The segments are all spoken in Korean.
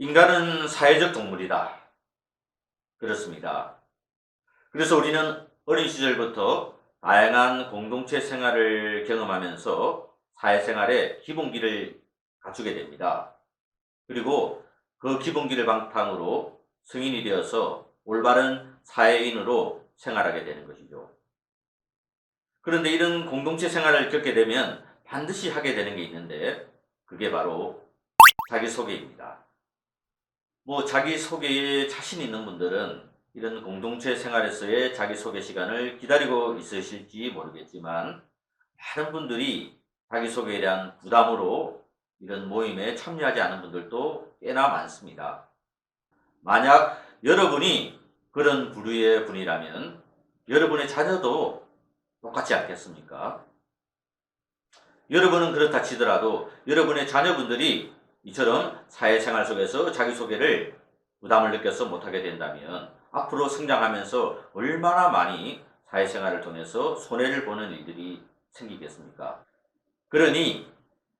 인간은 사회적 동물이다. 그렇습니다. 그래서 우리는 어린 시절부터 다양한 공동체 생활을 경험하면서 사회생활의 기본기를 갖추게 됩니다. 그리고 그 기본기를 바탕으로 성인이 되어서 올바른 사회인으로 생활하게 되는 것이죠. 그런데 이런 공동체 생활을 겪게 되면 반드시 하게 되는 게 있는데 그게 바로 자기소개입니다. 뭐 자기 소개에 자신 있는 분들은 이런 공동체 생활에서의 자기소개 시간을 기다리고 있으실지 모르겠지만 많은 분들이 자기소개에 대한 부담으로 이런 모임에 참여하지 않은 분들도 꽤나 많습니다. 만약 여러분이 그런 부류의 분이라면 여러분의 자녀도 똑같지 않겠습니까? 여러분은 그렇다 치더라도 여러분의 자녀분들이 이처럼 사회생활 속에서 자기소개를 부담을 느껴서 못하게 된다면 앞으로 성장하면서 얼마나 많이 사회생활을 통해서 손해를 보는 일들이 생기겠습니까? 그러니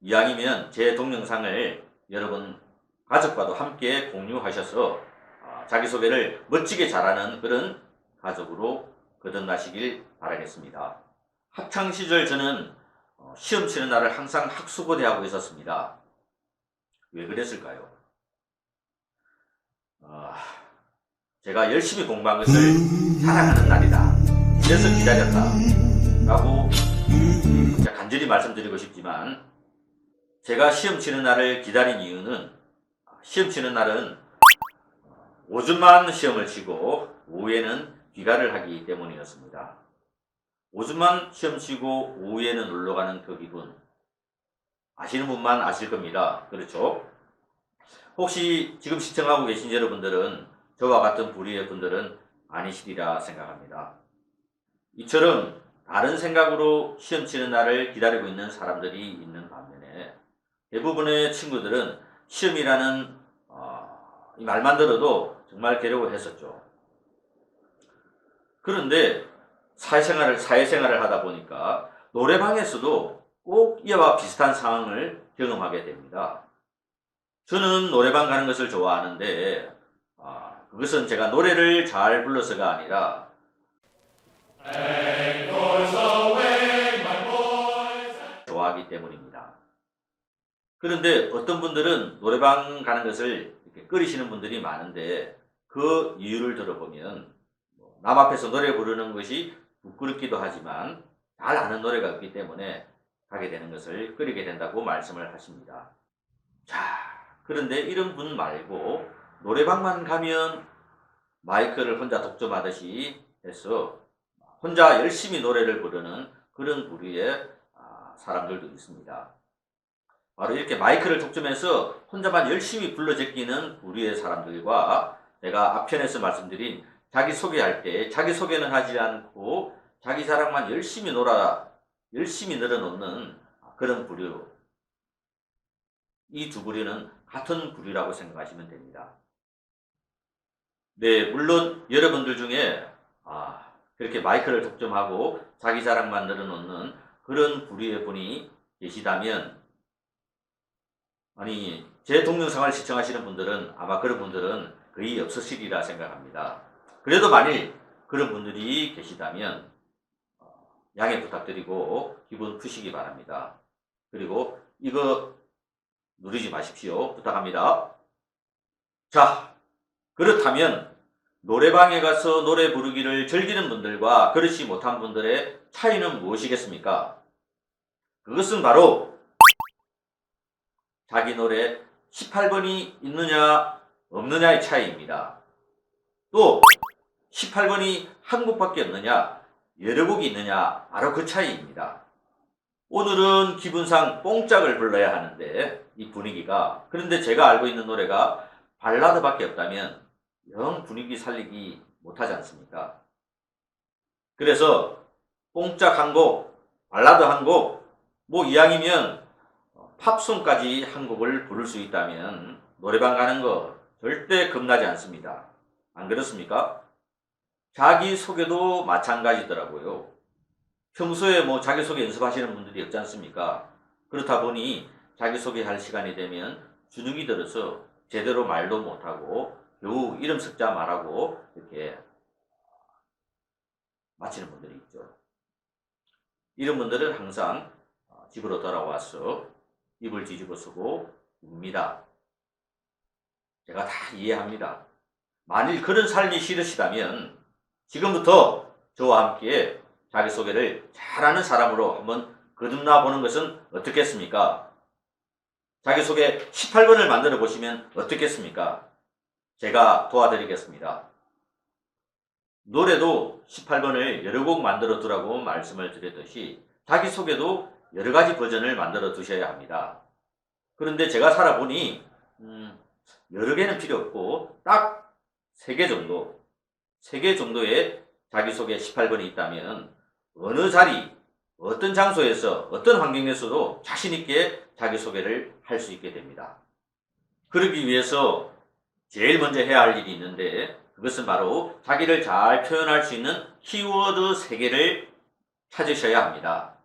이왕이면 제 동영상을 여러분 가족과도 함께 공유하셔서 아, 자기소개를 멋지게 잘하는 그런 가족으로 거듭나시길 바라겠습니다. 학창 시절 저는 어, 시험 치는 날을 항상 학수고대하고 있었습니다. 왜 그랬을까요? 아, 제가 열심히 공부한 것을 사랑하는 날이다. 그래서 기다렸다. 라고 간절히 말씀드리고 싶지만 제가 시험 치는 날을 기다린 이유는 시험 치는 날은 오줌만 시험을 치고 오후에는 귀가를 하기 때문이었습니다. 오줌만 시험 치고 오후에는 놀러 가는 그 기분 아시는 분만 아실 겁니다. 그렇죠? 혹시 지금 시청하고 계신 여러분들은 저와 같은 부류의 분들은 아니시리라 생각합니다. 이처럼 다른 생각으로 시험 치는 날을 기다리고 있는 사람들이 있는 반면에 대부분의 친구들은 시험이라는 어, 이 말만 들어도 정말 괴로워했었죠. 그런데 사회생활을 사회생활을 하다 보니까 노래방에서도 꼭 이와 비슷한 상황을 경험하게 됩니다. 저는 노래방 가는 것을 좋아하는데 아, 그것은 제가 노래를 잘 불러서가 아니라 좋아하기 때문입니다. 그런데 어떤 분들은 노래방 가는 것을 이렇게 꺼리시는 분들이 많은데 그 이유를 들어보면 뭐남 앞에서 노래 부르는 것이 부끄럽기도 하지만 잘 아는 노래가 없기 때문에 가게 되는 것을 꺼리게 된다고 말씀을 하십니다. 자, 그런데 이런 분 말고 노래방만 가면 마이크를 혼자 독점하듯이 해서 혼자 열심히 노래를 부르는 그런 부류의 아, 사람들도 있습니다. 바로 이렇게 마이크를 독점해서 혼자만 열심히 불러 제끼는 부류의 사람들과 내가 앞편에서 말씀드린 자기 소개할 때 자기 소개는 하지 않고 자기 자랑만 열심히 놀아 열심히 늘어놓는 그런 부류 이 두 부류는 같은 부류라고 생각하시면 됩니다. 네, 물론 여러분들 중에 아, 그렇게 마이크를 독점하고 자기 자랑만 늘어놓는 그런 부류의 분이 계시다면 아니 제 동영상을 시청하시는 분들은 아마 그런 분들은 거의 없으시리라 생각합니다. 그래도 만일 그런 분들이 계시다면 어, 양해 부탁드리고 기분 푸시기 바랍니다. 그리고 이거 누르지 마십시오. 부탁합니다. 자, 그렇다면 노래방에 가서 노래 부르기를 즐기는 분들과 그렇지 못한 분들의 차이는 무엇이겠습니까? 그것은 바로 자기 노래 18번이 있느냐 없느냐의 차이입니다. 또 18번이 한 곡밖에 없느냐 여러 곡이 있느냐 바로 그 차이입니다. 오늘은 기분상 뽕짝을 불러야 하는데 이 분위기가 그런데 제가 알고 있는 노래가 발라드밖에 없다면 영 분위기 살리기 못하지 않습니까? 그래서 뽕짝 한 곡, 발라드 한 곡, 뭐 이왕이면 팝송까지 한 곡을 부를 수 있다면 노래방 가는 거 절대 겁나지 않습니다. 안 그렇습니까? 자기 소개도 마찬가지더라고요. 평소에 뭐 자기 소개 연습하시는 분들이 없지 않습니까? 그렇다 보니 자기소개할 시간이 되면 주눅이 들어서 제대로 말도 못하고 겨우 이름 석자 말하고 이렇게 마치는 분들이 있죠. 이런 분들은 항상 어, 집으로 돌아와서 입을 뒤집어 쓰고 웁니다. 제가 다 이해합니다. 만일 그런 삶이 싫으시다면 지금부터 저와 함께 자기소개를 잘하는 사람으로 한번 거듭나 보는 것은 어떻겠습니까? 자기소개 18번을 만들어 보시면 어떻겠습니까? 제가 도와드리겠습니다. 노래도 18번을 여러 곡 만들어 두라고 말씀을 드렸듯이 자기소개도 여러 가지 버전을 만들어 두셔야 합니다. 그런데 제가 살아보니 음, 여러 개는 필요 없고 딱세개 정도, 세개 정도의 자기소개 18번이 있다면 어느 자리, 어떤 장소에서, 어떤 환경에서도 자신있게 자기소개를 할 수 있게 됩니다. 그러기 위해서 제일 먼저 해야 할 일이 있는데 그것은 바로 자기를 잘 표현할 수 있는 키워드 3개를 찾으셔야 합니다.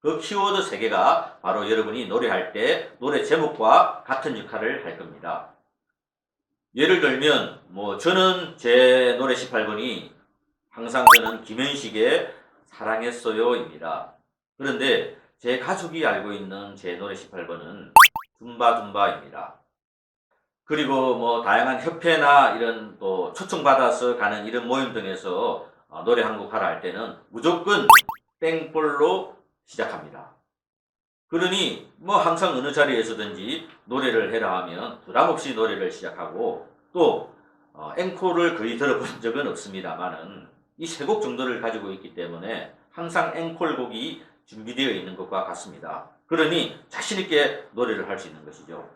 그 키워드 3개가 바로 여러분이 노래할 때 노래 제목과 같은 역할을 할 겁니다. 예를 들면 뭐 저는 제 노래 18번이 항상 저는 김현식의 사랑했어요입니다. 그런데 제 가족이 알고 있는 제 노래 18번은 둠바둠바입니다. 그리고 뭐 다양한 협회나 이런 또 초청받아서 가는 이런 모임 등에서 어, 노래 한 곡 하라 할 때는 무조건 땡볼로 시작합니다. 그러니 뭐 항상 어느 자리에서든지 노래를 해라 하면 부담 없이 노래를 시작하고 또 어, 앵콜을 거의 들어본 적은 없습니다만은 이 세 곡 정도를 가지고 있기 때문에 항상 앵콜곡이 준비되어 있는 것과 같습니다. 그러니 자신있게 노래를 할 수 있는 것이죠.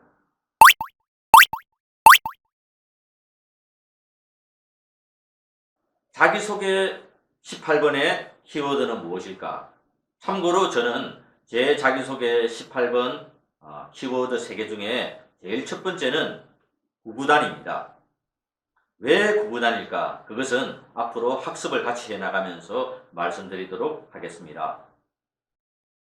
자기소개 18번의 키워드는 무엇일까? 참고로 저는 제 자기소개 18번 어, 키워드 3개 중에 제일 첫 번째는 구구단입니다. 왜 구구단일까? 그것은 앞으로 학습을 같이 해나가면서 말씀드리도록 하겠습니다.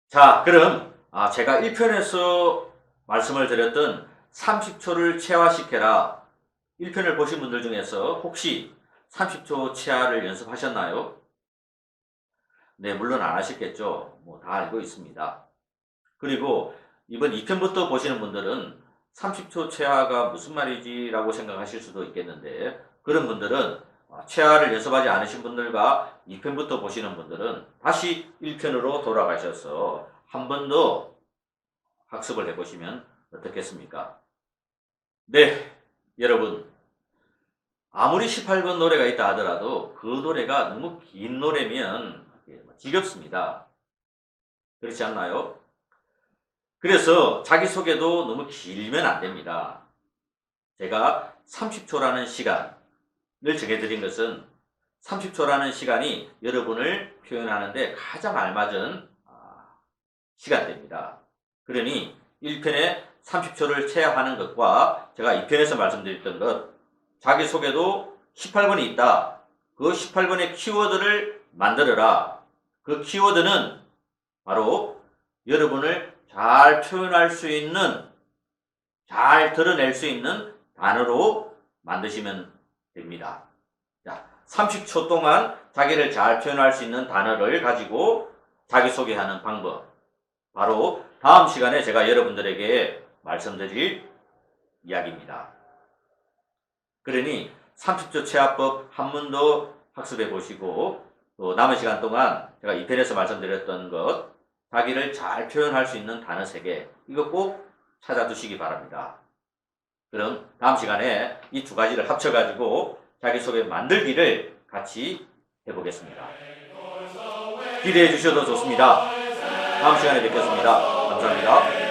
자, 그럼 아, 제가 1편에서 말씀을 드렸던 30초를 체화시켜라 1편을 보신 분들 중에서 혹시 30초 체화를 연습하셨나요? 네, 물론 안 하셨겠죠. 뭐 다 알고 있습니다. 그리고 이번 2편부터 보시는 분들은 30초 체화가 무슨 말이지 라고 생각하실 수도 있겠는데 그런 분들은 체화를 연습하지 않으신 분들과 2편부터 보시는 분들은 다시 1편으로 돌아가셔서 한 번 더 학습을 해보시면 어떻겠습니까? 네, 여러분. 아무리 18번 노래가 있다 하더라도 그 노래가 너무 긴 노래면 지겹습니다. 그렇지 않나요? 그래서 자기소개도 너무 길면 안 됩니다. 제가 30초라는 시간을 정해드린 것은 30초라는 시간이 여러분을 표현하는데 가장 알맞은 아, 시간대입니다. 그러니 1편에 30초를 체화하는 것과 제가 2편에서 말씀드렸던 것, 자기소개도 18번이 있다. 그 18번의 키워드를 만들어라. 그 키워드는 바로 여러분을 잘 표현할 수 있는, 잘 드러낼 수 있는 단어로 만드시면 됩니다. 자, 30초 동안 자기를 잘 표현할 수 있는 단어를 가지고 자기소개하는 방법. 바로 다음 시간에 제가 여러분들에게 말씀드릴 이야기입니다. 그러니 30초 체화법 한번더 학습해 보시고 또 남은 시간 동안 제가 2편에서 말씀드렸던 것 자기를 잘 표현할 수 있는 단어 3개 이거 꼭 찾아두시기 바랍니다. 그럼 다음 시간에 이 두 가지를 합쳐가지고 자기소개 만들기를 같이 해보겠습니다. 기대해 주셔도 좋습니다. 다음 시간에 뵙겠습니다. 감사합니다.